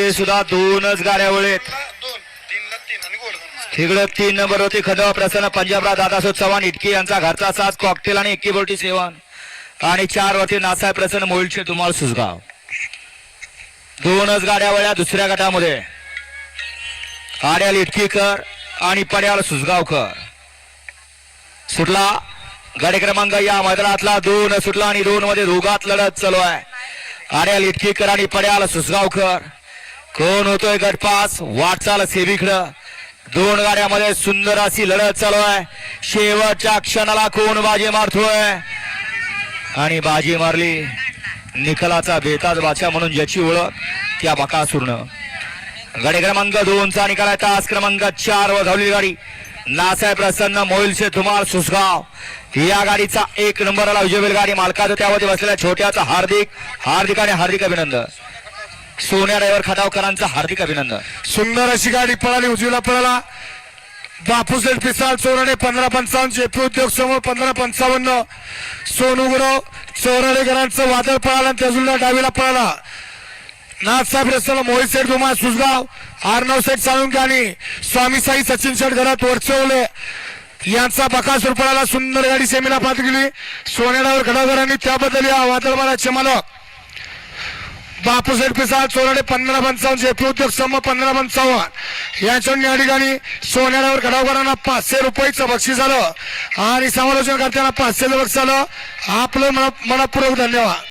मध्ये सुद्धा दोनच गाड्या वळेत. तिकडं तीन नंबर होती खंडवा प्रसन्न पंजाबराव दादासो चव्हाण इटकी यांचा घरचा साज कॉकटेल आणि एक्की बोटी सेवन. आणि चार वरती नासाहेब प्रसन्न मोहिलचे तुम्हाला सुसगाव दोनच गाड्या वळ्या दुसऱ्या गटामध्ये. आड्याल इटकीकर आणि पड्याल सुसगावकर सुटला गाडी क्रमांक या मैदानातला दोन सुटला आणि दोन मध्ये दोघात लढत चालू आहे. आड्याल इटकीकर आणि पड्याल सुसगावकर कोण होतोय गटपास? वाटचाल सेवीकडं दोन गाड्यामध्ये सुंदर अशी लढत चालू आहे. शेवटच्या क्षणाला कोण बाजी मारतोय? आणि बाजी मारली. निखलाचा बेताज बाचा म्हणून ज्याची ओळख त्या बकासूरनं. गाडी क्रमांक दोनचा निकाल आहे. तास क्रमांक चार वर धावलेली गाडी. नासाहेब प्रसन्न मोहिलचे धुमाळ सुसगाव. या गाडीचा एक नंबरला विजय गाडी मालकाचं त्यामध्ये बसलेल्या छोट्याचा हार्दिक हार्दिक आणि हार्दिक अभिनंदन. सोन्या ड्रायव्हर खटावकरांचं हार्दिक अभिनंदन. सुंदर अशी गाडी पळाली उजवीला पळाला. बापूसेठ पिसाळ चौराडे पंधरा पंचावन्न जेपी उद्योग समोर पंधरा पंचावन्न. सोनू गुरव घरांचं वादळ पळालं आणि त्याजूला डावीला पळाला. नाथसाहेब रस्त्याला मोहित सेठ धुमा सुसगाव आर्नव सेठ साळुंके आणि स्वामी साई सचिन शेठ घरात वरचवले. यांचा बकासूर पळाला सुंदर गाडी सेमीला पात गेली सोनेडावर घडावकरांनी त्याबद्दल या वादळमालाचे मालक बापूसाहेब पिसाळ चोराडे पंधरा पंचावन्न जेपी उद्योग सम पंधरा पंचावन्न. यांच्यावर या ठिकाणी सोन्यावर घडावकरांना पाचशे रुपयेचं बक्षीस झालं आणि समालोचन करताना पाचशेचं बक्षीस झालं आपलं मना- मनपूर्वक धन्यवाद.